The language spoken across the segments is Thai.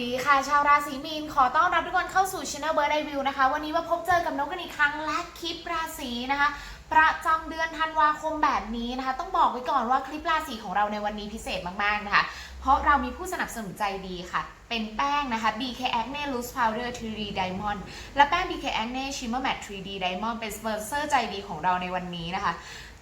ดีค่ะ ชาวราศีมีน ขอต้อนรับทุกคนเข้าสู่ Channel Bird Eye View นะคะ วันนี้มาพบเจอกับนกกันอีกครั้งและคลิปราศีนะคะ ประจำเดือนธันวาคมแบบนี้นะคะ ต้องบอกไว้ก่อนว่าคลิปราศีของเราในวันนี้พิเศษมากๆนะคะ เพราะเรามีผู้สนับสนุนใจดีค่ะ เป็นแป้งนะคะ BK Acne Loose Powder 3D Diamond และแป้ง BK Acne Shimmer Matte 3D Diamond เป็นสปอนเซอร์ใจดีของเราในวันนี้นะคะ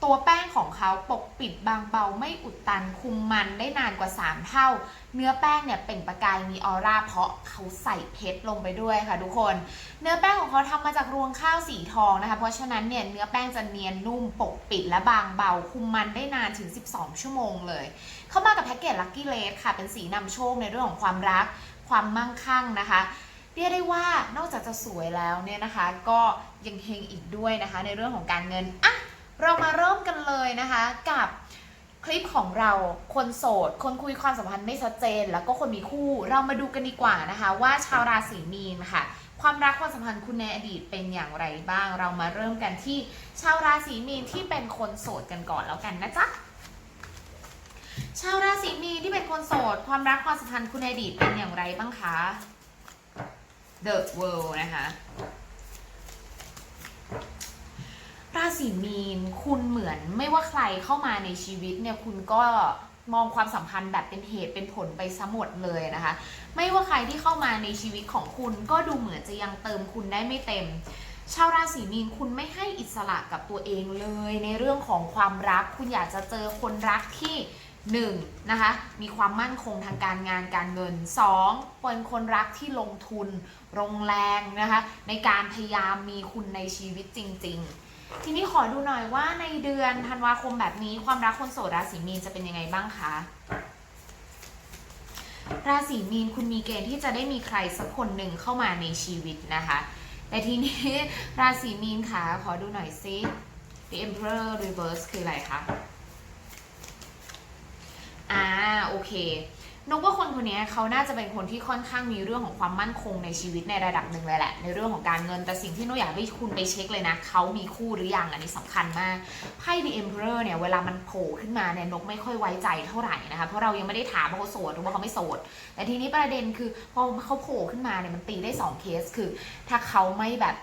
ตัวแป้งของเขาปกปิดบางเบาไม่อุดตันคุมมันได้นานกว่า 3 เท่า เนื้อแป้งเนี่ยเปล่งประกายมีออร่าเพราะเขาใส่เพชรลงไปด้วยค่ะทุกคน เนื้อแป้งของเขาทำมาจากรวงข้าวสีทองนะคะ เพราะฉะนั้นเนี่ยเนื้อแป้งจะเนียนนุ่มปกปิดและบางเบา คุมมันได้นานถึง 12 ชั่วโมงเลย เข้ามากับแพ็กเกจลัคกี้เลสค่ะเป็นสีนำโชคในเรื่องของความรัก ความมั่งคั่งนะคะเรียกได้ว่านอกจากจะสวยแล้วเนี่ยนะคะ ก็ยังเฮงอีกด้วยนะคะ ในเรื่องของการเงินอะ เรามาเริ่มกันเลยนะคะกับคลิปของเราคนโสด คนคุยความสัมพันธ์ไม่ชัดเจน แล้วก็คนมีคู่เรามาดูกันดีกว่านะคะ ว่าชาวราศีมีนค่ะ ความรักความสัมพันธ์คุณในอดีตเป็นอย่างไรบ้าง เรามาเริ่มกันที่ชาวราศีมีนที่เป็นคนโสดกันก่อนแล้วกันนะจ๊ะชาวราศีมีนที่เป็นคนโสด ความรักความสัมพันธ์คุณในอดีตเป็นอย่างไรบ้างคะ The World นะคะ ราศีมีนคุณเหมือนไม่ว่าใครเข้ามาในชีวิตเนี่ยคุณก็มองความสัมพันธ์แบบเป็นเหตุเป็นผลไปซะหมดเลยนะคะ ไม่ว่าใครที่เข้ามาในชีวิตของคุณก็ดูเหมือนจะยังเติมคุณได้ไม่เต็ม ชาวราศีมีนคุณไม่ให้อิสระกับตัวเองเลย ในเรื่องของความรัก คุณอยากจะเจอคนรักที่หนึ่งนะคะมีความมั่นคงทางการงานการเงินสองเป็นคนรักที่ลงทุนลงแรงนะคะในการพยายามมีคุณในชีวิตจริง ๆ ทีนี้ขอดูหน่อยว่าในเดือนธันวาคมแบบนี้ความรักคนโสดราศีมีนจะเป็นยังไงบ้างคะราศีมีนคุณมีเกณฑ์ที่จะได้มีใครสักคนหนึ่งเข้ามาในชีวิตนะคะ แต่ทีนี้ราศีมีนค่ะขอดูหน่อยซิ The Emperor Reverse คืออะไรคะอ่าโอเค นกว่าคนคนนี้เขาน่าจะเป็นคนที่ค่อนข้างมีเรื่องของความมั่นคงในชีวิตในระดับหนึ่งเลยแหละ ในเรื่องของการเงินแต่สิ่งที่นกอยากให้คุณไปเช็คเลยนะเขามีคู่หรือยังอันนี้สำคัญมากไพ่ The Emperor เนี่ยเวลามันโผล่ขึ้นมาเนี่ยนกไม่ค่อยไว้ใจเท่าไหร่นะคะเพราะเรายังไม่ได้ถามว่าเขาโสดหรือว่าเขาไม่โสด แต่ทีนี้ประเด็นคือพอเขาโผล่ขึ้นมาเนี่ยมันตีได้สองเคสคือ ถ้าเขาไม่แบบ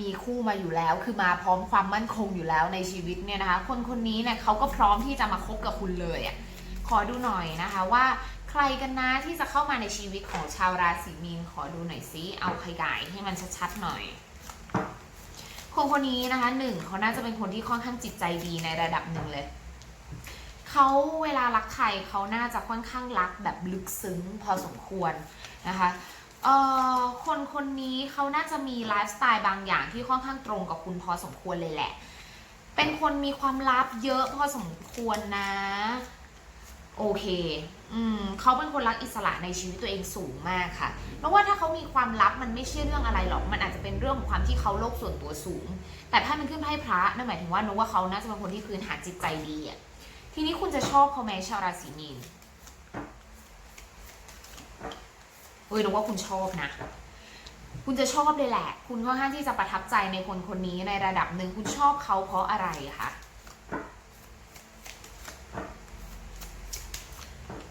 มีคู่มาอยู่แล้ว คือมาพร้อมความมั่นคงอยู่แล้วในชีวิตเนี่ยนะคะ คนคนนี้เนี่ยเขาก็พร้อมที่จะมาคบกับคุณเลยอะขอดูหน่อยนะคะว่า ใครกันนะที่จะเข้ามาในชีวิตของชาวราศีมีนขอดูหน่อยซิเอาขยายให้มันชัดๆหน่อย คนคนนี้นะคะหนึ่งเขาน่าจะเป็นคนที่ค่อนข้างจิตใจดีในระดับหนึ่งเลยเขาเวลารักใครเขาน่าจะค่อนข้างรักแบบลึกซึ้งพอสมควรนะคะเอ่อคนคนนี้เขาน่าจะมีไลฟ์สไตล์บางอย่างที่ค่อนข้างตรงกับคุณพอสมควรเลยแหละ เป็นคนมีความลับเยอะพอสมควรนะ โอเค อืมเขาเป็นคนรักอิสระในชีวิตตัวเองสูงมากค่ะ เพราะว่าถ้าเขามีความลับมันไม่ใช่เรื่องอะไรหรอก มันอาจจะเป็นเรื่องของความที่เขาโลกส่วนตัวสูง แต่ถ้ามันขึ้นไพ่พระนั่นหมายถึงว่านึกว่าเขาน่าจะเป็นคนที่พื้นฐานจิตใจดีอะ ทีนี้คุณจะชอบเขาไหมชาวราศีมีนเอ้ยนึกว่าคุณชอบนะ คุณจะชอบเลยแหละ คุณค่อนข้างที่จะประทับใจในคนคนนี้ในระดับหนึ่ง คุณชอบเขาเพราะอะไรคะ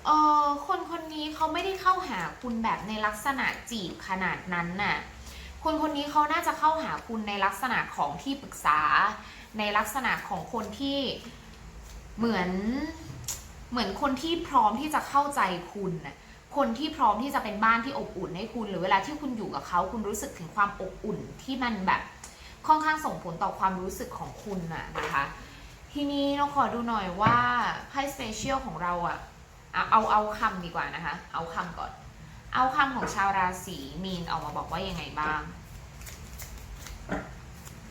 ออคนคนนี้เขาไม่ได้เข้าหาคุณแบบในลักษณะจีบขนาดนั้นน่ะ คนคนนี้เขาน่าจะเข้าหาคุณในลักษณะของที่ปรึกษา ในลักษณะของคนที่เหมือนเหมือนคนที่พร้อมที่จะเข้าใจคุณน่ะคนที่พร้อมที่จะเป็นบ้านที่อบอุ่นให้คุณ หรือเวลาที่คุณอยู่กับเขาคุณรู้สึกถึงความอบอุ่นที่มันแบบค่อนข้างส่งผลต่อความรู้สึกของคุณน่ะนะคะ ทีนี้เราขอดูหน่อยว่าไพ่สเปเชียลของเราอะ เอาเอาเอาคำดีกว่านะคะ เอาคำก่อน เอาคำของชาวราศีมีนออกมาบอกว่ายังไงบ้าง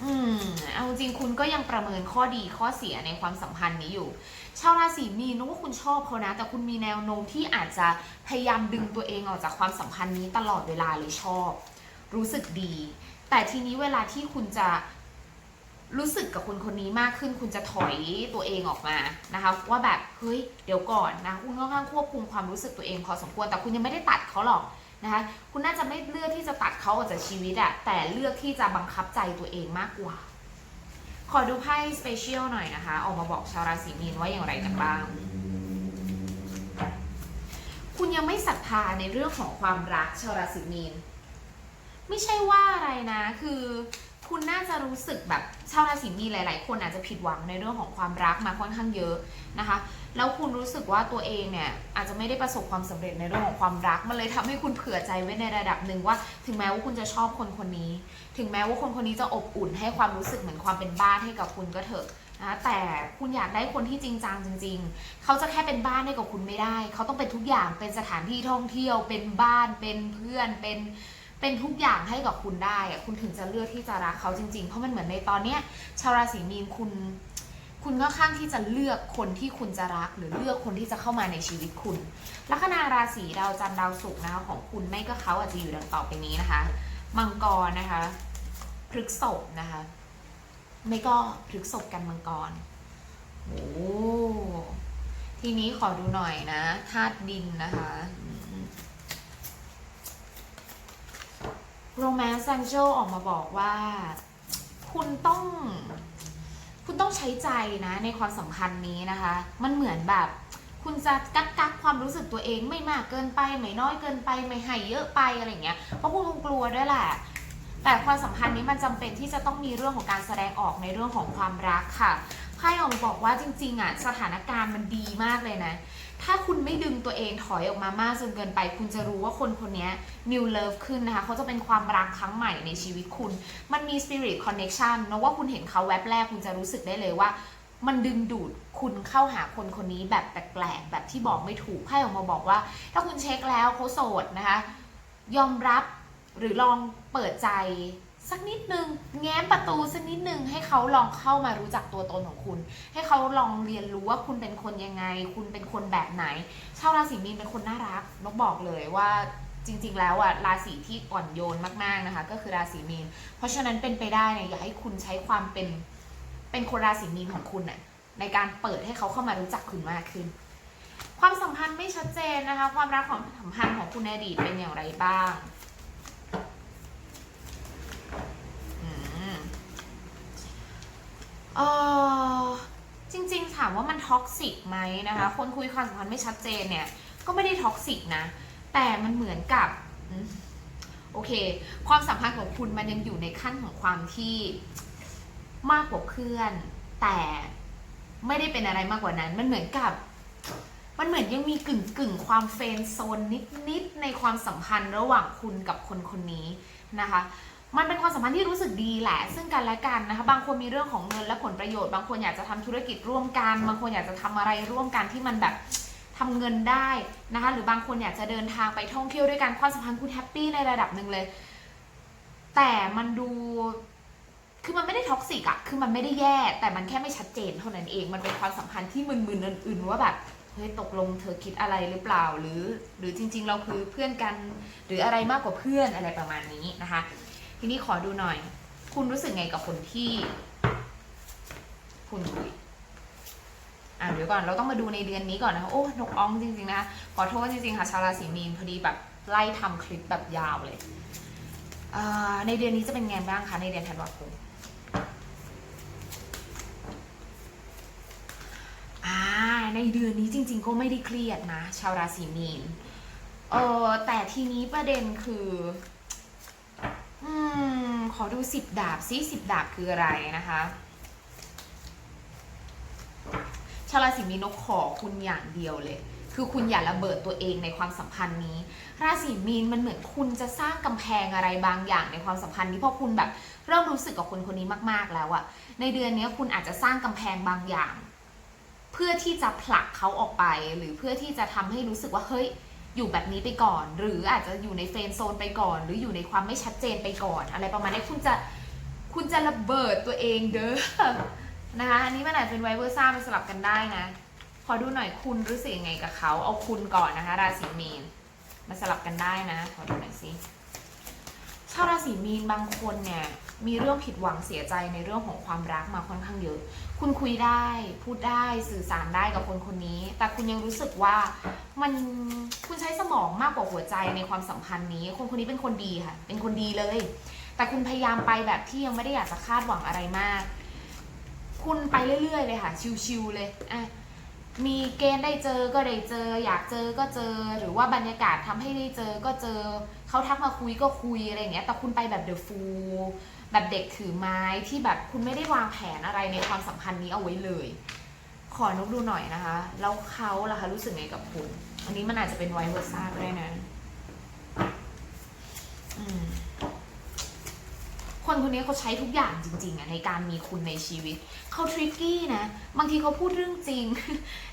อืม เอาจริงคุณก็ยังประเมินข้อดีข้อเสียในความสัมพันธ์นี้อยู่ ชาวราศีมีนนึกว่าคุณชอบเขานะ แต่คุณมีแนวโน้มที่อาจจะพยายามดึงตัวเองออกจากความสัมพันธ์นี้ตลอดเวลาเลยชอบ รู้สึกดี แต่ทีนี้เวลาที่คุณจะ รู้สึกกับคนคนนี้มากขึ้น คุณจะถอยตัวเองออกมานะคะ ว่าแบบเฮ้ยเดี๋ยวก่อนนะคุณค่อนข้างควบคุมความรู้สึกตัวเองพอสมควรแต่คุณยังไม่ได้ตัดเขาหรอกนะคะคุณน่าจะไม่เลือกที่จะตัดเขาออกจากชีวิตอะแต่เลือกที่จะบังคับใจตัวเองมากกว่า ขอดูไพ่สเปเชียลหน่อยนะคะ ออกมาบอกชาวราศีมีนว่าอย่างไรกันบ้างคคุณยังไม่ศรัทธาในเรื่องของความรักชาวราศีมีน ไม่ใช่ว่าอะไรนะคือ คุณน่าจะรู้สึกแบบชาวราศีมีนหลาย ๆ คนอาจจะผิดหวังในเรื่องของความรักมาค่อนข้างเยอะนะคะ แล้วคุณรู้สึกว่าตัวเองเนี่ยอาจจะไม่ได้ประสบความสำเร็จในเรื่องของความรัก มันเลยทำให้คุณเผื่อใจไว้ในระดับหนึ่งว่า ถึงแม้ว่าคุณจะชอบคนคนนี้ ถึงแม้ว่าคนคนนี้จะอบอุ่นให้ความรู้สึกเหมือนความเป็นบ้านให้กับคุณก็เถอะนะแต่คุณอยากได้คนที่จริงจังจริง ๆ เขาจะแค่เป็นบ้านให้กับคุณไม่ได้ เขาต้องเป็นทุกอย่างเป็นสถานที่ท่องเที่ยว เป็นบ้านเป็นเพื่อนเป็น เป็นทุกอย่างให้กับคุณได้อะคุณถึงจะเลือกที่จะรักเขาจริง ๆ เพราะมันเหมือนในตอนเนี้ยชาวราศีมีนคุณ คุณก็ข้างที่จะเลือกคนที่คุณจะรัก หรือเลือกคนที่จะเข้ามาในชีวิตคุณ ลัคนาราศีดาวจันทร์ดาวศุกร์นะคะของคุณไม่ก็เขาอาจจะอยู่ดังต่อไปนี้นะคะ มังกรนะคะพฤกษบนะคะ ไม่ก็พฤกษบกันมังกรโอ้ทีนี้ขอดูหน่อยนะธาตุดินนะคะ อืม Romance Angel ออกมาบอกว่า คุณต้อง คุณต้องใช้ใจนะ ในความสัมพันธ์นี้นะคะ มันเหมือนแบบ คุณจะกักกักความรู้สึกตัวเองไม่มากเกินไป ไม่น้อยเกินไป ไม่ให้เยอะไปอะไรอย่างเงี้ย เพราะคุณคงกลัวด้วยแหละแต่ความสัมพันธ์นี้มันจำเป็นที่จะต้องมีเรื่องของการแสดงออกในเรื่องของความรักค่ะไพ่ออกมาบอกว่าจริงๆอะสถานการณ์มันดีมากเลยนะ ถ้าคุณไม่ดึงตัวเองถอยออกมามากจนเกินไป คุณจะรู้ว่าคนคนนี้ new love ขึ้นนะคะเขาจะเป็นความรักครั้งใหม่ในชีวิตคุณ มันมี spirit connection นะว่าคุณเห็นเขาแวบแรกคุณจะรู้สึกได้เลยว่า มันดึงดูดคุณเข้าหาคนคนนี้แบบแปลกๆแบบที่บอกไม่ถูกไพ่ออกมาบอกว่า ถ้าคุณเช็คแล้วเขาโสดนะคะ ยอมรับหรือลองเปิดใจ สักนิดนึงแง้มประตูสักนิดนึงให้เขาลองเข้ามารู้จักตัวตนของคุณ ให้เขาลองเรียนรู้ว่าคุณเป็นคนยังไง คุณเป็นคนแบบไหน ชาวราศีมีนเป็นคนน่ารักนกบอกเลยว่าจริงๆ แล้วอะราศีที่อ่อนโยนมากๆนะคะ ก็คือราศีมีน เพราะฉะนั้นเป็นไปได้เนี่ยอยากให้คุณใช้ความเป็นเป็นคนราศีมีนของคุณน่ะในการเปิดให้เขาเข้ามารู้จักคุณมากขึ้น ความสัมพันธ์ไม่ชัดเจนนะคะ ความรักของสัมพันธ์ของคุณในอดีตเป็นอย่างไรบ้างอืม เออจริงๆถามว่ามันท็อกซิกไหมนะคะ คนคุยความสัมพันธ์ไม่ชัดเจนเนี่ย ก็ไม่ได้ท็อกซิกนะ แต่มันเหมือนกับอืมโอเค ความสัมพันธ์ของคุณมันยังอยู่ในขั้นของความที่มากกว่าเพื่อน แต่ไม่ได้เป็นอะไรมากกว่านั้น มันเหมือนกับ มันเหมือนยังมีกึ่งกึ่งๆความเฟรนด์โซนนิดๆในความสัมพันธ์ระหว่างคุณกับคนคนนี้นะคะ มันเป็นความสัมพันธ์ที่รู้สึกดีแหละ ซึ่งกันและกันนะคะ บางคนมีเรื่องของเงินและผลประโยชน์ บางคนอยากจะทำธุรกิจร่วมกัน บางคนอยากจะทำอะไรร่วมกันที่มันแบบทำเงินได้นะคะ หรือบางคนอยากจะเดินทางไปท่องเที่ยวด้วยกันความสัมพันธ์คุณแฮปปี้ในระดับหนึ่งเลย แต่มันดูคือมันไม่ได้ท็อกซิกอะคือมันไม่ได้แย่ แต่มันแค่ไม่ชัดเจนเท่านั้นเอง มันเป็นความสัมพันธ์ที่มึนๆอื่นๆว่าแบบ เฮ้ยตกลงเธอคิดอะไรหรือเปล่า หรือ หรือจริง ๆ เราคือเพื่อนกัน หรืออะไรมากกว่าเพื่อนอะไรประมาณนี้นะคะ ทีนี้ขอดูหน่อย คุณรู้สึกไงกับคนที่ คุณคุยอะเดี๋ยวก่อนเราต้องมาดูในเดือนนี้ก่อนนะคะโอ้นกอ้องจริงๆนะคะขอโทษจริงๆค่ะชาวราศีมีนพอดีแบบไล่ทำคลิปแบบยาวเลยในเดือนนี้จะเป็นไงบ้างคะในเดือนธันวาคมในเดือนนี้จริง ๆ ก็ไม่ได้เครียดนะ ชาวราศีมีนเออแต่ทีนี้ประเด็นคือ อืม ขอดูสิบดาบซิสิบดาบคืออะไรนะคะ ชาวราศีมีนกขอคุณอย่างเดียวเลย คือคุณอย่าระเบิดตัวเองในความสัมพันธ์นี้ ราศีมีนมันเหมือนคุณจะสร้างกำแพงอะไรบางอย่างในความสัมพันธ์นี้เพราะคุณแบบเริ่มรู้สึกกับคนคนนี้มาก ๆแล้วอะในเดือนนี้คุณอาจจะสร้างกำแพงบางอย่าง เพื่อที่จะผลักเขาออกไป หรือเพื่อที่จะทำให้รู้สึกว่าเฮ้ย อยู่แบบนี้ไปก่อน หรืออาจจะอยู่ในเฟรนโซนไปก่อน หรืออยู่ในความไม่ชัดเจนไปก่อน อะไรประมาณนี้คุณจะคุณจะระเบิดตัวเองเด้อนะคะอันนี้มันอาจจะเป็นไวเวอร์ซ่ามันสลับกันได้นะ ขอดูหน่อยคุณรู้สึกยังไงกับเขาเอาคุณก่อนนะคะ ราศีมีนมาสลับกันได้นะขอดูหน่อยสิชาวราศีมีนบางคนเนี่ยมีเรื่องผิดหวังเสียใจในเรื่องของความรักมาค่อนข้างเยอะ คุณคุยได้พูดได้สื่อสารได้กับคนคนนี้ แต่คุณยังรู้สึกว่ามันคุณใช้สมองมากกว่าหัวใจในความสัมพันธ์นี้ คนคนนี้เป็นคนดีค่ะ เป็นคนดีเลย แต่คุณพยายามไปแบบที่ยังไม่ได้อยากจะคาดหวังอะไรมาก คุณไปเรื่อยๆเลยค่ะ ชิวๆเลยอะมีเกณฑ์ได้เจอก็ได้เจอ อยากเจอก็เจอ หรือว่าบรรยากาศทำให้ได้เจอก็เจอเขาทักมาคุยก็คุยอะไรอย่างเงี้ยแต่คุณไปแบบเดอะฟูล แบบเด็กถือไม้ที่แบบคุณไม่ได้วางแผนอะไรในความสัมพันธ์นี้เอาไว้เลย ขอนุกดูหน่อยนะคะ แล้วเขาล่ะคะรู้สึกไงกับคุณ อันนี้มันอาจจะเป็นไวเวอร์ซ่าก็ได้นะคนคนนี้เขาใช้ทุกอย่างจริงๆอะในการมีคุณในชีวิต เขาทริกกี้นะ บางทีเขาพูดเรื่องจริง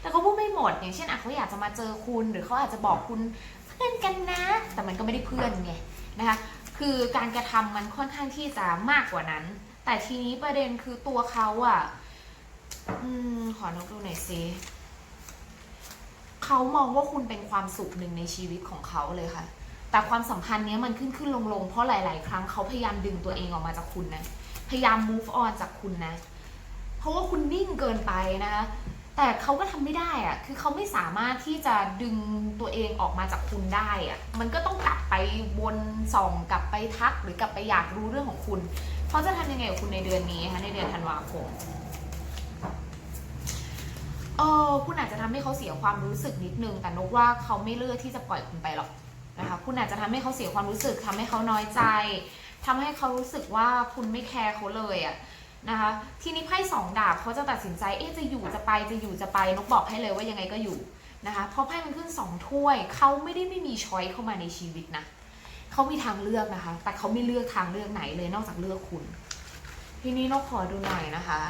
แต่เขาพูดไม่หมด อย่างเช่นอะเขาอยากจะมาเจอคุณ หรือเขาอาจจะบอกคุณเพื่อนกันนะ แต่มันก็ไม่ได้เพื่อนไงนะคะ คือการกระทำมันค่อนข้างที่จะมากกว่านั้น แต่ทีนี้ประเด็นคือตัวเขาอะอืมขอนกดูหน่อยซิเขามองว่าคุณเป็นความสุขหนึ่งในชีวิตของเขาเลยค่ะ แต่ความสัมพันธ์เนี้ยมันขึ้นขึ้นลงลงเพราะหลาย ๆ ครั้งเขาพยายามดึงตัวเองออกมาจากคุณนะ พยายาม move on จากคุณนะ เพราะว่าคุณนิ่งเกินไปนะคะ แต่เขาก็ทำไม่ได้อะคือเขาไม่สามารถที่จะดึงตัวเองออกมาจากคุณได้อะมันก็ต้องกลับไปวนส่องกลับไปทักหรือกลับไปอยากรู้เรื่องของคุณ เขาจะทำยังไงกับคุณในเดือนนี้คะในเดือนธันวาคมเออคุณอาจจะทำให้เขาเสียความรู้สึกนิดนึง แต่นกว่าเขาไม่เลือกที่จะปล่อยคุณไปหรอกนะคะ คุณอาจจะทำให้เขาเสียความรู้สึกทำให้เขาน้อยใจทำให้เขารู้สึกว่าคุณไม่แคร์เขาเลยอะ นะคะ ทีนี้ไพ่สองดาบเขาจะตัดสินใจ เอ๊ะจะอยู่จะไปจะอยู่จะไปนกบอกให้เลยว่ายังไงก็อยู่นะคะ เพราะไพ่มันขึ้นสองถ้วยเขาไม่ได้ไม่มีช้อยเข้ามาในชีวิตนะเขามีทางเลือกนะคะ แต่เขาไม่เลือกทางเลือกไหนเลยนอกจากเลือกคุณ ทีนี้นกขอดูหน่อยนะคะ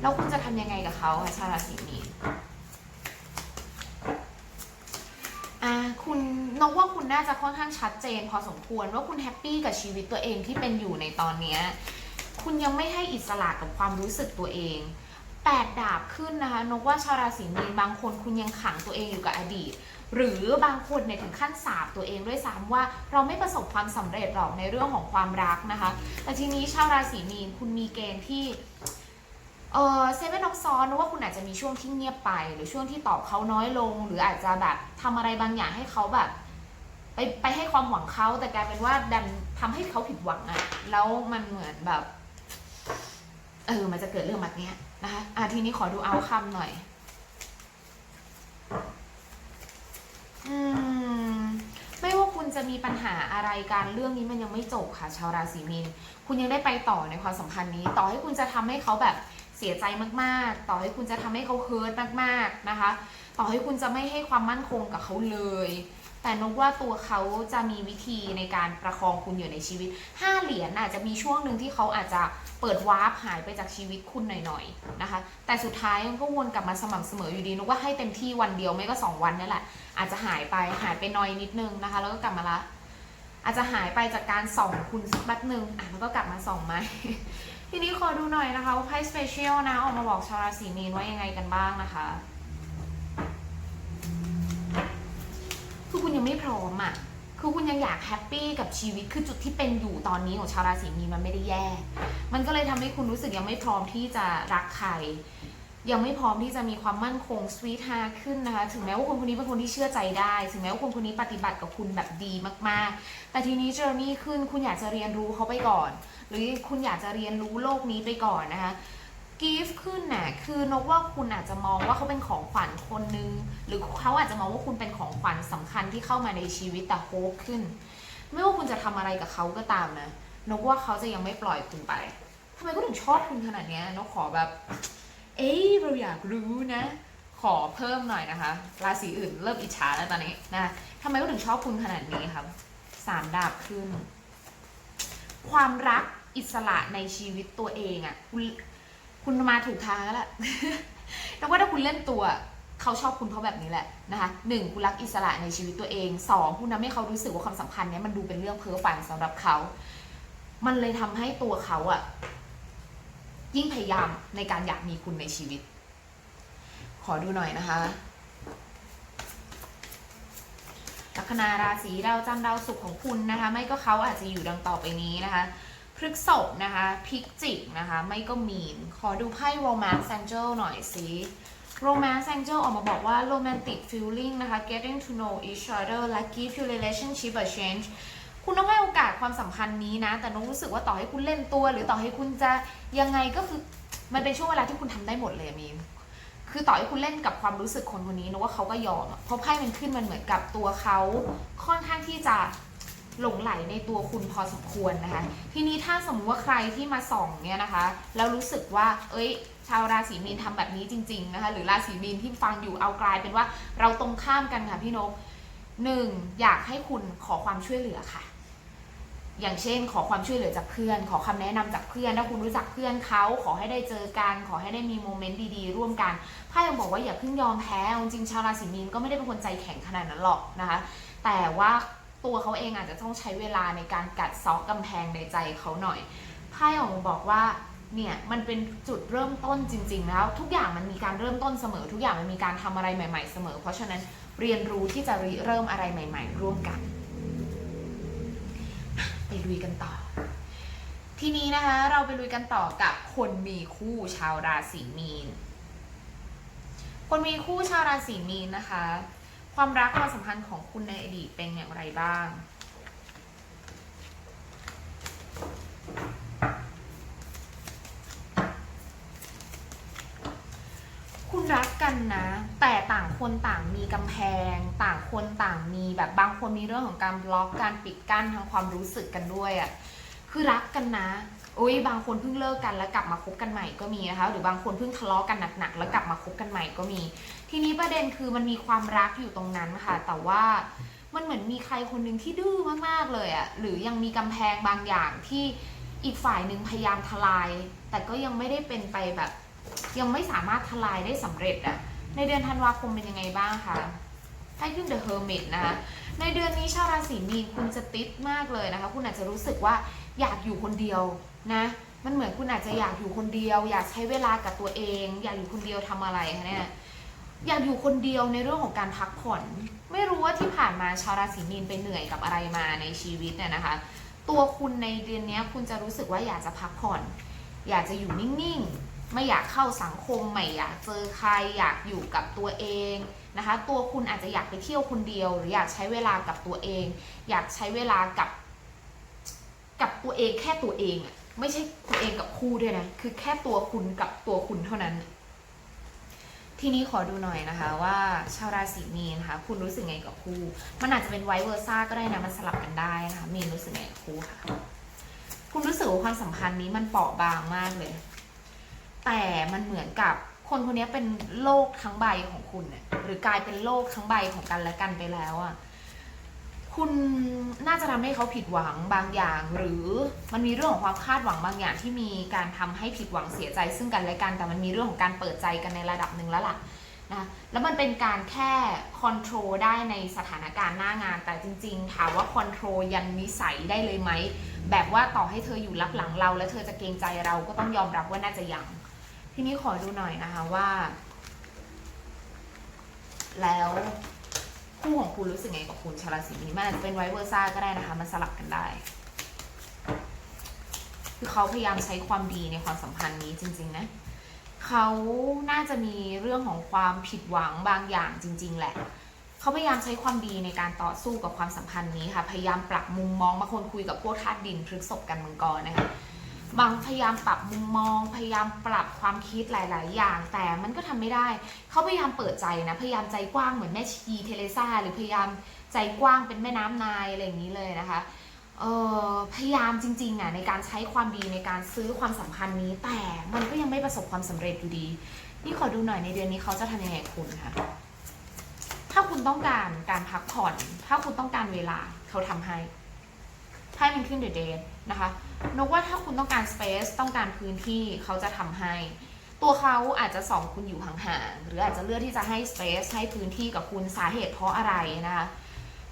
แล้วคุณจะทำยังไงกับเขาคะชาราศีมีน อ่าคุณนกว่าคุณน่าจะค่อนข้างชัดเจน พอสมควรว่าคุณแฮปปี้กับชีวิตตัวเองที่เป็นอยู่ในตอนเนี้ยคุณยังไม่ให้อิสระกับความรู้สึกตัวเองแปดดาบขึ้นนะคะนกว่าชาวราศีมีนบางคนคุณยังขังตัวเองอยู่กับอดีต หรือบางคนเนี่ยถึงขั้นสาบตัวเองด้วยซ้ำว่าเราไม่ประสบความสำเร็จหรอกในเรื่องของความรักนะคะ แต่ทีนี้ชาวราศีมีนคุณมีเกณฑ์ที่ เออเซเว่นออฟซอนว่าคุณอาจจะมีช่วงที่เงียบไป หรือช่วงที่ตอบเขาน้อยลง หรืออาจจะแบบทำอะไรบางอย่างให้เขาแบบ ไปไปให้ความหวังเขาแต่กลายเป็นว่าดันทำให้เขาผิดหวังอะแล้วมันเหมือนแบบเออมันจะเกิดเรื่องแบบนี้นะคะอะทีนี้ขอดูเอาคำหน่อย อืม ไม่ว่าคุณจะมีปัญหาอะไรการเรื่องนี้มันยังไม่จบค่ะ ชาวราศีมีน คุณยังได้ไปต่อในความสัมพันธ์นี้ ต่อให้คุณจะทำให้เขาแบบ สียใจมากๆ ต่อให้คุณจะทำให้เขาเฮิร์ตมากๆนะคะ ต่อให้คุณจะไม่ให้ความมั่นคงกับเขาเลย แต่นกว่าตัวเขาจะมีวิธีในการประคองคุณอยู่ในชีวิตห้าเหรียญอาจจะมีช่วงหนึ่งที่เขาอาจจะเปิดวาร์ปหายไปจากชีวิตคุณหน่อยๆนะคะ แต่สุดท้ายมันก็วนกลับมาสม่ำเสมออยู่ดีนกว่าให้เต็มที่วันเดียวไม่ก็สองวันนี่แหละ อาจจะหายไปหายไปน้อยนิดนึงนะคะ แล้วก็กลับมาละอาจจะหายไปจากการส่องคุณสักแป๊บหนึ่งอะแล้วก็กลับมาส่องใหม่ ทีนี้ขอดูหน่อยนะคะว่าไพ่สเปเชียลนะ ออกมาบอกชาวราศีมีนว่ายังไงกันบ้างนะคะ คือคุณยังไม่พร้อมอะคือคุณยังอยากแฮปปี้กับชีวิตคือจุดที่เป็นอยู่ตอนนี้ของชาวราศีมีนมันไม่ได้แย่ มันก็เลยทำให้คุณรู้สึกยังไม่พร้อมที่จะรักใคร ยังไม่พร้อมที่จะมีความมั่นคงสวีทฮาขึ้นนะคะ ถึงแม้ว่าคนคนนี้เป็นคนที่เชื่อใจได้ ถึงแม้ว่าคนคนนี้ปฏิบัติกับคุณแบบดีมาก ๆ แต่ทีนี้เจอร์นี่ขึ้นคุณอยากจะเรียนรู้เขาไปก่อน หรือคุณอยากจะเรียนรู้โลกนี้ไปก่อนนะคะกิฟต์ขึ้นน่ะคือนกว่าคุณอาจจะมองว่าเขาเป็นของขวัญคนนึง หรือเขาอาจจะมองว่าคุณเป็นของขวัญสำคัญที่เข้ามาในชีวิตแต่โฮปขึ้น ไม่ว่าคุณจะทำอะไรกับเขาก็ตามนะนกว่าเขาจะยังไม่ปล่อยคุณไปทำไมก็ถึงชอบคุณขนาดนี้นกขอแบบ เอ้ยเราอยากรู้นะ ขอเพิ่มหน่อยนะคะ ราศีอื่นเริ่มอิจฉาแล้วตอนนี้นะทำไมก็ถึงชอบคุณขนาดนี้ครับสามดาบขึ้น ความรัก อิสระในชีวิตตัวเองอะ่ะ คุณคุณมาถูกทางแล้วแหละแต่ว่าถ้าคุณเล่นตัวเขาชอบคุณเพราะแบบนี้แหละนะคะหนึ่งคุณรักอิสระในชีวิตตัวเองสองคุณทำให้เขารู้สึกว่าความสัมพันธ์เนี้ยมันดูเป็นเรื่องเพ้อฝันสำหรับเขา มันเลยทำให้ตัวเขาอะยิ่งพยายามในการอยากมีคุณในชีวิต ขอดูหน่อยนะคะลัคนาราศีดาวจันทร์ดาวศุกร์ของคุณนะคะ ไม่ก็เขาอาจจะอยู่ดังต่อไปนี้นะคะ พฤกษบนะคะพิกจิกนะคะไม่ก็มีน ขอดูไพ่ romance angel หน่อยสิ romance angel ออกมาบอกว่า romantic feeling นะคะ getting to know each other และ give your relationship a change คุณต้องให้โอกาสความสัมพันธ์นี้นะ แต่น้องรู้สึกว่าต่อให้คุณเล่นตัว หรือต่อให้คุณจะยังไงก็คือมันเป็นช่วงเวลาที่คุณทำได้หมดเลยมีนคือต่อให้คุณเล่นกับความรู้สึกคนคนนี้นะว่าเขาก็ยอมเพราะไพ่มันขึ้นมันเหมือนกับตัวเขาค่อนข้างที่จะ หลงไหลในตัวคุณพอสมควรนะคะ ทีนี้ถ้าสมมติว่าใครที่มาส่องเนี่ยนะคะ แล้วรู้สึกว่า เอ้ย ชาวราศีมีนทำแบบนี้จริง ๆนะคะ หรือราศีมีนที่ฟังอยู่เอากลายเป็นว่าเราตรงข้ามกันค่ะพี่นกหนึ่งอยากให้คุณขอความช่วยเหลือค่ะ อย่างเช่น ขอความช่วยเหลือจากเพื่อน ขอคำแนะนำจากเพื่อน ถ้าคุณรู้จักเพื่อนเขาขอให้ได้เจอกันขอให้ได้มีโมเมนต์ดีๆร่วมกันไพ่ยังบอกว่าอย่าเพิ่งยอมแพ้จริงๆชาวราศีมีนก็ไม่ได้เป็นคนใจแข็งขนาดนั้นหรอกนะคะ แต่ว่า ตัวเขาเองอาจจะต้องใช้เวลาในการกัดซอกกำแพงในใจเขาหน่อยไพ่ออกมาบอกว่าเนี่ยมันเป็นจุดเริ่มต้นจริง ๆ แล้ว ทุกอย่างมันมีการเริ่มต้นเสมอ ทุกอย่างมันมีการทำอะไรใหม่ ๆ เสมอ เพราะฉะนั้นเรียนรู้ที่จะริเริ่มอะไรใหม่ ๆ ร่วมกัน ไปลุยกันต่อ ทีนี้นะคะเราไปลุยกันต่อกับคนมีคู่ชาวราศีมีน คนมีคู่ชาวราศีมีนนะคะ ความรักความสัมพันธ์ของคุณในอดีตเป็นอย่างไรบ้าง คุณรักกันนะ แต่ต่างคนต่างมีกำแพง ต่างคนต่างมีแบบบางคนมีเรื่องของการบล็อกการปิดกั้นทางความรู้สึกกันด้วยอะ่ะคือรักกันนะ อุ้ยบางคนเพิ่งเลิกกันแล้วกลับมาคบกันใหม่ก็มีนะคะ หรือบางคนเพิ่งทะเลาะกันหนักๆแล้วกลับมาคบกันใหม่ก็มี ทีนี้ประเด็นคือมันมีความรักอยู่ตรงนั้นค่ะ แต่ว่ามันเหมือนมีใครคนหนึ่งที่ดื้อมากๆเลยอะหรือยังมีกำแพงบางอย่างที่อีกฝ่ายหนึ่งพยายามทลาย แต่ก็ยังไม่ได้เป็นไปแบบ ยังไม่สามารถทลายได้สำเร็จอะในเดือนธันวาคมเป็นยังไงบ้างคะให้ขึ้น The Hermit นะคะในเดือนนี้ชาวราศีมีนคุณจะติดมากเลยนะคะ คุณอาจจะรู้สึกว่า อยากอยู่คนเดียวนะ มันเหมือนคุณอาจจะอยากอยู่คนเดียว อยากใช้เวลากับตัวเอง อยากอยู่คนเดียวทำอะไรคะเนี่ยอยากอยู่คนเดียวในเรื่องของการพักผ่อน ไม่รู้ว่าที่ผ่านมาชาวราศีมีนไปเหนื่อยกับอะไรมาในชีวิตเนี่ยนะคะ ตัวคุณในเดือนนี้คุณจะรู้สึกว่าอยากจะพักผ่อน อยากจะอยู่นิ่งๆ ไม่อยากเข้าสังคมไม่อยากเจอใคร อยากอยู่กับตัวเองนะคะ ตัวคุณอาจจะอยากไปเที่ยวคนเดียว หรืออยากใช้เวลากับตัวเอง อยากใช้เวลากับ กับตัวเองแค่ตัวเองอะไม่ใช่ตัวเองกับคู่ด้วยนะ คือแค่ตัวคุณกับตัวคุณเท่านั้น ทีนี้ขอดูหน่อยนะคะ ว่าชาวราศีมีนนะคะ คุณรู้สึกไงกับคู่ มันอาจจะเป็นไวเวอร์ซ่าก็ได้นะ มันสลับกันได้นะคะ มีนรู้สึกไงกับคู่ค่ะ คุณรู้สึกว่าความสัมพันธ์นี้มันเปราะบางมากเลย แต่มันเหมือนกับคนคนนี้เป็นโลกทั้งใบของคุณเนี่ยหรือกลายเป็นโลกทั้งใบของกันและกันไปแล้วอะ่ะ คุณน่าจะทำให้เขาผิดหวังบางอย่าง หรือมันมีเรื่องของความคาดหวังบางอย่างที่มีการทำให้ผิดหวังเสียใจ ซึ่งกันและกันแต่มันมีเรื่องของการเปิดใจกันในระดับหนึ่งแล้วล่ะนะแล้วมันเป็นการแค่คอนโทรลได้ในสถานการณ์หน้างาน แต่จริงๆถามว่าคอนโทรลยันนิสัยได้เลยไหมแบบว่าต่อให้เธออยู่รับหลังเรา แล้วเธอจะเกรงใจเราก็ต้องยอมรับว่าน่าจะยังทีนี้ขอดูหน่อยนะคะว่า แล้ว คู่ของคุณรู้สึกไงกับคุณชาวราศีมีนมันอาจจะเป็นไวเวอร์ซ่าก็ได้นะคะ มันสลับกันได้ คือเขาพยายามใช้ความดีในความสัมพันธ์นี้จริง ๆ นะเขาน่าจะมีเรื่องของความผิดหวังบางอย่างจริง ๆ แหละเขาพยายามใช้ความดีในการต่อสู้กับความสัมพันธ์นี้ค่ะ พยายามปรับมุมมองบางคนคุยกับพวกธาตุดินพฤกษบกันมังกรนะคะ บางพยายามปรับมุมมอง พยายามปรับความคิดหลาย ๆ อย่าง แต่มันก็ทำไม่ได้ เขาพยายามเปิดใจนะ พยายามใจกว้างเหมือนแม่ชีเทเลซ่าหรือพยายามใจกว้างเป็นแม่น้ำนายอะไรอย่างนี้เลยนะคะเออพยายามจริงๆอะในการใช้ความดีในการซื้อความสัมพันธ์นี้ แต่มันก็ยังไม่ประสบความสำเร็จอยู่ดี นี่ขอดูหน่อยในเดือนนี้เขาจะทำยังไงคุณคะ ถ้าคุณต้องการการพักผ่อน ถ้าคุณต้องการเวลาเขาทำให้ไพ่มันขึ้นเด e d เดนะคะนกว่าถ้าคุณต้องการ space ต้องการพื้นที่เขาจะทำให้ ตัวเขาอาจจะส่องคุณอยู่ห่างๆหรืออาจจะเลือกที่จะให้ space ให้พื้นที่กับคุณสาเหตุเพราะอะไรนะคะ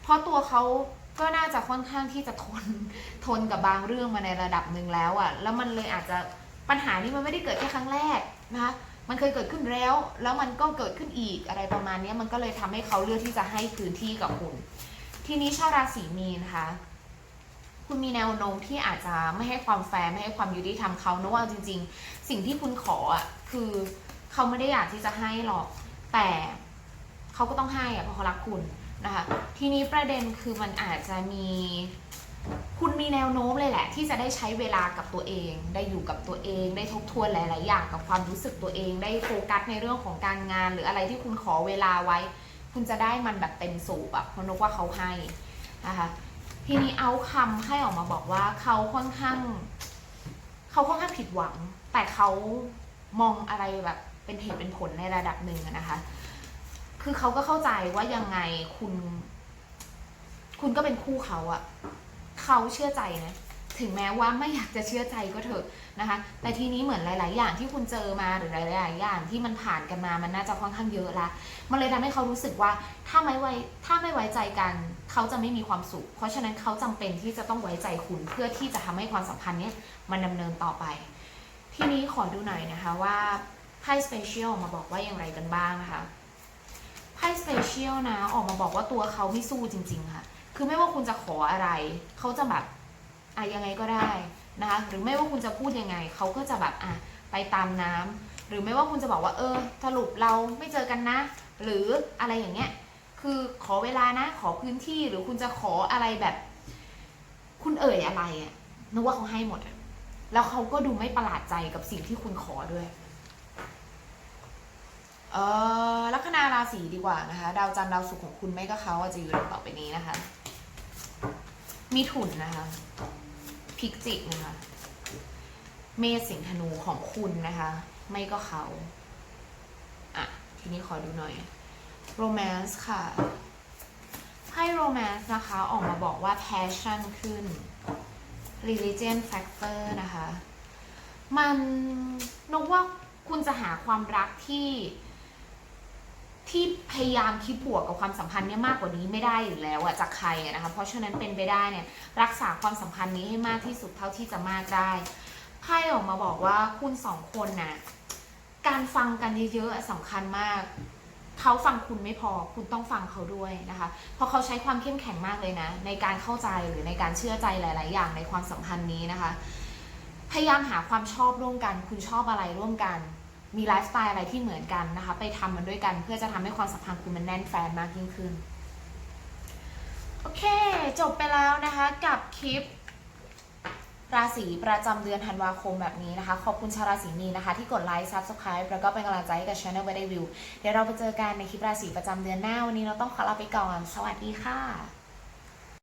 เพราะตัวเขาก็น่าจะค่อนข้างที่จะทนทนกับบางเรื่องมาในระดับหนึ่งแล้วอะ่ะแล้วมันเลยอาจจะปัญหานี้มันไม่ได้เกิดแค่ครั้งแรกนะคะมันเคยเกิดขึ้นแล้ว แล้วมันก็เกิดขึ้นอีกอะไรประมาณนี้มันก็เลยทำให้เขาเลือกที่จะให้พื้นที่กับคุณ ทีนี้ชาวราศีมีนนะคะ คุณมีแนวโน้มที่อาจจะไม่ให้ความแฟร์ไม่ให้ความยุติธรรมเขาเนอะว่าจริง ๆ สิ่งที่คุณขออะคือเขาไม่ได้อยากที่จะให้หรอก แต่เขาก็ต้องให้อะเพราะเขารักคุณนะคะ ทีนี้ประเด็นคือมันอาจจะมีคุณมีแนวโน้มเลยแหละ ที่จะได้ใช้เวลากับตัวเอง ได้อยู่กับตัวเอง ได้ทบทวนหลาย ๆ อย่างกับความรู้สึกตัวเอง ได้โฟกัสในเรื่องของการงาน หรืออะไรที่คุณขอเวลาไว้ คุณจะได้มันแบบเต็มสูบอะเพราะนกว่าเขาให้นะคะ ทีนี้เอาคำให้ออกมาบอกว่าเขาค่อนข้าง เขาค่อนข้างผิดหวัง แต่เขามองอะไรแบบเป็นเหตุเป็นผลในระดับหนึ่งนะคะ คือเขาก็เข้าใจว่ายังไงคุณ คุณก็เป็นคู่เขาอะเขาเชื่อใจนะ ถึงแม้ว่าไม่อยากจะเชื่อใจก็เถอะนะคะ แต่ทีนี้เหมือนหลาย ๆ อย่างที่คุณเจอมาหรือหลาย ๆ อย่างที่มันผ่านกันมามันน่าจะค่อนข้างเยอะละมันเลยทำให้เขารู้สึกว่าถ้าไม่ไว้ถ้าไม่ไว้ใจกันเขาจะไม่มีความสุข เพราะฉะนั้นเขาจำเป็นที่จะต้องไว้ใจคุณเพื่อที่จะทำให้ความสัมพันธ์เนี้ยมันดำเนินต่อไป ทีนี้ขอดูหน่อยนะคะว่าไพ่สเปเชียลมาบอกว่าอย่างไรกันบ้างนะคะไพ่สเปเชียลนะออกมาบอกว่าตัวเขาไม่สู้จริง ๆ ค่ะ คือไม่ว่าคุณจะขออะไร เขาจะแบบ อะยังไงก็ได้นะคะ หรือไม่ว่าคุณจะพูดยังไงเขาก็จะแบบอะไปตามน้ำหรือไม่ว่าคุณจะบอกว่าเออสรุปเราไม่เจอกันนะ หรืออะไรอย่างเงี้ยคือขอเวลานะ ขอพื้นที่หรือคุณจะขออะไรแบบ คุณเอ่ยอะไรอะ่ะนึกว่าเขาให้หมดอะแล้วเขาก็ดูไม่ประหลาดใจกับสิ่งที่คุณขอด้วยเออลัคนาราศีดีกว่านะคะ ดาวจันทร์ดาวศุกร์ของคุณไม่ก็เขาอาจจะอยู่ดังต่อไปนี้นะคะ มีถุนนะคะ พิกจิกนะคะ เมษสิงธนูของคุณนะคะ ไม่ก็เขา อะ ทีนี้ขอดูหน่อย romance ค่ะให้ romance นะคะ ออกมาบอกว่า passion ขึ้น religion factor นะคะ มันนกว่าคุณจะหาความรักที่ ที่พยายามคิดบวกกับความสัมพันธ์เนี่ยมากกว่านี้ไม่ได้อยู่แล้วอะจากใครอะนะคะเพราะฉะนั้นเป็นไปได้เนี่ยรักษาความสัมพันธ์นี้ให้มากที่สุดเท่าที่จะมากได้ไพ่ออกมาบอกว่าคุณสองคนน่ะการฟังกันเยอะๆอะสำคัญมากเขาฟังคุณไม่พอคุณต้องฟังเขาด้วยนะคะ เพราะเขาใช้ความเข้มแข็งมากเลยนะ ในการเข้าใจหรือในการเชื่อใจหลาย ๆ อย่างในความสัมพันธ์นี้นะคะ พยายามหาความชอบร่วมกัน คุณชอบอะไรร่วมกัน มีไลฟ์สไตล์อะไรที่เหมือนกันนะคะ ไปทำมันด้วยกันเพื่อจะทำให้ความสัมพันธ์คุณมันแน่นแฟนมากยิ่งขึ้น โอเค จบไปแล้วนะคะกับคลิป ราศีประจำเดือนธันวาคมแบบนี้นะคะ ขอบคุณชาวราศีมีนนะคะ ที่กดไลค์ Subscribe แล้วก็เป็นกำลังใจให้กับ Channel ไว้ได้วิว เดี๋ยวเราไปเจอกันในคลิปราศีประจำเดือนหน้าวันนี้เราต้องขอลาไปก่อน สวัสดีค่ะ